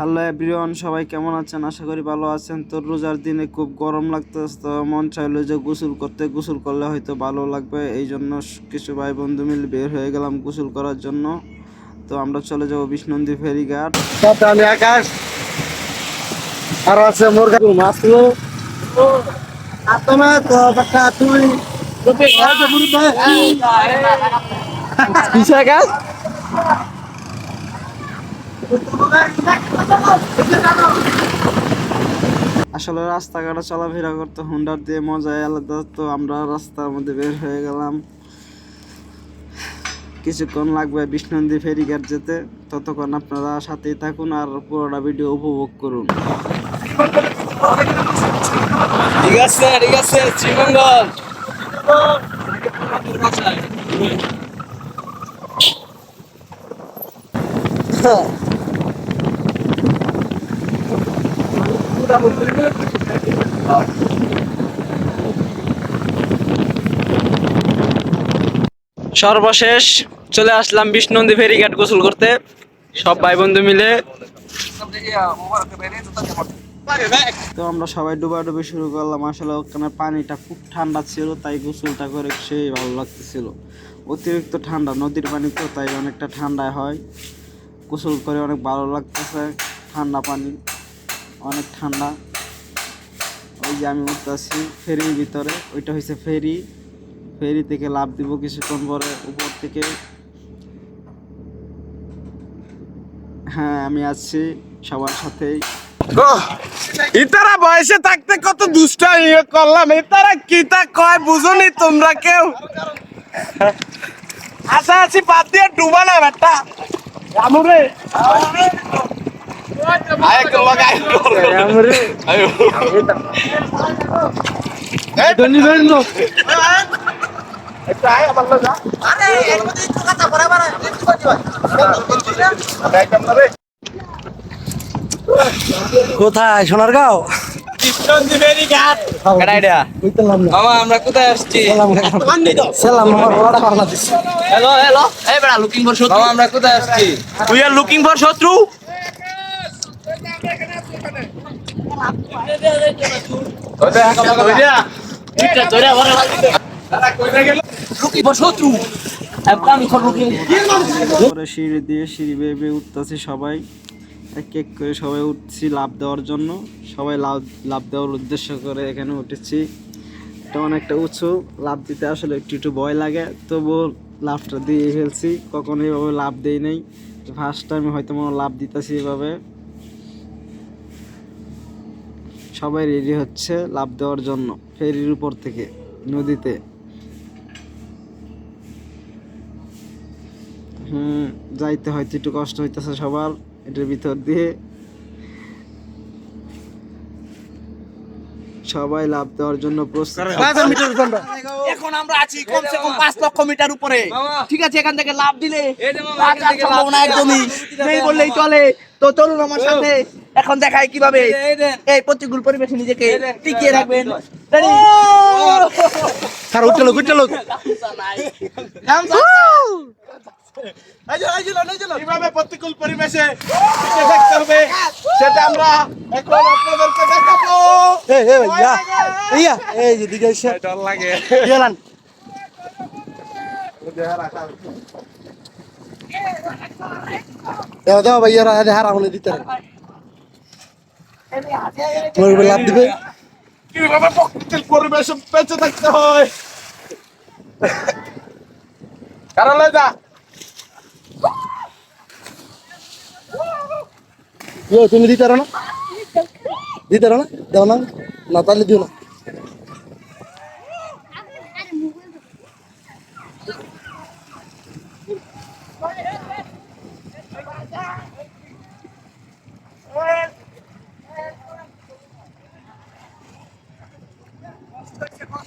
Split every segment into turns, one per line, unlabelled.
Hello everyone সবাই কেমন আছেন আশা করি ভালো আছেন তো রোজার দিনে খুব গরম লাগতেছে তো মন চাইলো যে গোসল করতে গোসল করলে হয়তো ভালো লাগবে এই জন্য কিছু ভাই বন্ধু মিলে বের হয়ে গেলাম গোসল করার জন্য তো আমরা চলে যাব বিষ্ণন্দী ফেরিঘাট
আমি আকাশ আর আছে মুরগা মাছলো আতমে তো বাচ্চা তুই
আসলে রাস্তাঘাটে চলাফেরা করতে হুন্ডার দিয়ে মজাই আলাদা তো আমরা রাস্তার মধ্যে বের হয়ে গেলাম। কিছুক্ষণ লাগবে বিষ্ণন্দী ফেরিঘাট যেতে। ততক্ষণ আপনারা সাথেই থাকুন আর পুরোটা ভিডিও উপভোগ করুন।
ঠিক আছে ঠিক আছে শ্রীমঙ্গল।
সর্বশেষ চলে আসলাম বিষ্ণন্দী ফেরিঘাট গোসল করতে। সব ভাই বন্ধু মিলে।
তো আমরা সবাই ডুবাডুবি শুরু করলাম। আসলে ওখানে পানিটা খুব ঠান্ডা ছিল, তাই গোসলটা করে সেই ভালো লাগতেছিল। অতিরিক্ত ঠান্ডা, নদীর পানি তো, তাই অনেকটা ঠান্ডা হয়। গোসল করে অনেক ভালো লাগতেছে, ঠান্ডা পানি। অনেক ঠান্ডা। ওই যে আমি উঠতেছি ফেরির ভিতরে ওইটা হয়েছে ফেরি। ফেরি থেকে লাভ দিব কিছুক্ষণ পরে উপর থেকে। হ্যাঁ আমি আছি সবার সাথেই।
ইতারা বয়সে থাকতে কত দুষ্ট ইয়ে করলাম। ইতারা কিতা কয় বুঝুনি তোমরা কেউ? আশা আছি বাদ দিয়ে ডুবা না বেটা। আমরে
কোথায় সোনারগাঁও?
আমরা কোথায় আসছি
আমার বড়টা পারলা দিচ্ছে
হ্যালো হ্যালো। এই বেড়া লুকিং ফর শত্রু? আমরা কোথায় আসছি? উই আর লুকিং ফর শত্রু লুকিং ফর শত্রু আমি ফর লুকিং
পরে সিঁড়ি দিয়ে সিঁড়ি বেয়ে বেয়ে সবাই। এক এক করে সবাই উঠছি লাভ দেওয়ার জন্য। সবাই লাভ লাভ দেওয়ার উদ্দেশ্য করে এখানে উঠেছি। এটা অনেকটা উঁচু। লাভ দিতে আসলে একটু একটু ভয় লাগে। তবুও লাভটা দিয়ে ফেলছি। কখনো এভাবে লাভ দেই নাই। ফার্স্ট টাইম হয়তো মনে হয় লাভ দিতেছি এভাবে। সবাই রেডি হচ্ছে লাভ দেওয়ার জন্য ফেরির উপর থেকে নদীতে। হুম যাইতে হয়তো একটু কষ্ট হইতেছে সবার এটার ভিতর দিয়ে। সবাই লাভ দেওয়ার জন্য প্রস্তুত।
এখন আমরা আছি কমসে কম পাঁচ লক্ষ মিটার উপরে। ঠিক আছে এখান থেকে লাভ দিলে সম্ভাবনা একদমই নেই বললেই চলে। তো চলুন আমার সাথে। এখন দেখাই কীভাবে এই প্রতিকূল পরিবেশে নিজেকে টিকিয়ে রাখবেন?
স্যার উঠতে লোক উঠতে লোক।
কীভাবে প্রতিকূল পরিবেশে থাকতে হবে সেটা আমরা এখন আপনাদেরকে দেখাবো।
এই এই এই যে দিকে
ডর লাগে।
গেলান দাও দাও ভাই হলে দিতে তোর লাভ দিবে?
কীভাবে বেঁচে থাকতে হয়? কারণ যা?
তুমি দিতে পারো না? দিতে পারো না? দাও না না তাহলে দিও না।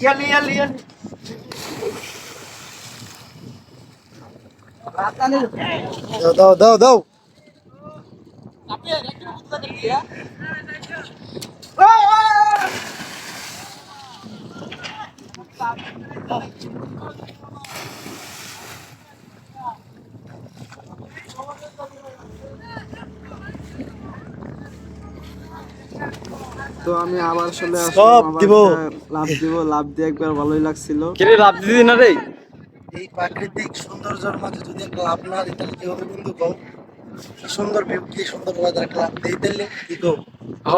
ট্রেনিং
ইয়ালি ইয়ালি ইয়ালি
দাও দাও দাও দাও
তো আমি আবার চলে
Stop
আসলাম
দিব।
লাভ দিব লাভ দিয়ে একবার ভালোই লাগছিল
কিরে লাভ দিদি না রে
এই প্রাকৃতিক সৌন্দর্যের মাঝে যদি একটা লাভ না দিই তাহলে কি হবে বন্ধু কও কি সুন্দর ভিউ কি সুন্দর ওয়েদার একটা লাভ দিই তাহলে কি কও
হ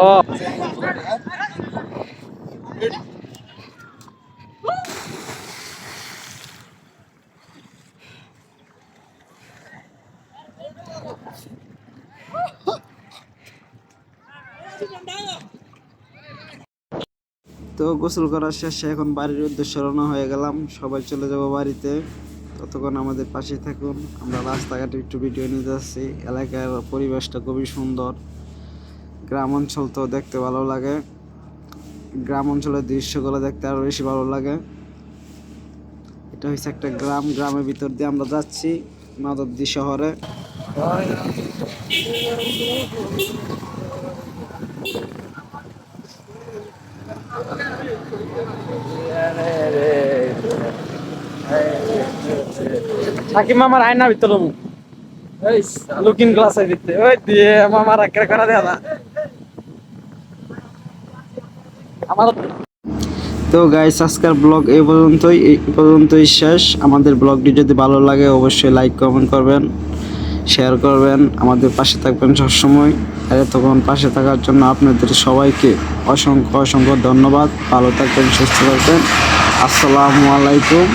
তো গোসল করার শেষে এখন বাড়ির উদ্দেশ্যে রওনা হয়ে গেলাম। সবাই চলে যাব বাড়িতে। ততক্ষণ আমাদের পাশে থাকুন। আমরা রাস্তাঘাটে একটু ভিডিও নিয়ে যাচ্ছি। এলাকার পরিবেশটা খুবই সুন্দর। গ্রাম অঞ্চল তো দেখতে ভালো লাগে। গ্রাম অঞ্চলের দৃশ্যগুলো দেখতে আরও বেশি ভালো লাগে। এটা হচ্ছে একটা গ্রাম। গ্রামের ভিতর দিয়ে আমরা যাচ্ছি। মাদবদি শহরে।
মামার আয়না লুকিং ওই দিয়ে মামার করা না। আমার
তো গাইস আজকের ব্লগ এই পর্যন্তই। এই পর্যন্তই শেষ। আমাদের ব্লগটি যদি ভালো লাগে, অবশ্যই লাইক কমেন্ট করবেন শেয়ার করবেন। আমাদের পাশে থাকবেন সবসময়। আর এতক্ষণ পাশে থাকার জন্য আপনাদের সবাইকে অসংখ্য অসংখ্য ধন্যবাদ। ভালো থাকবেন, সুস্থ থাকবেন। আসসালামু আলাইকুম।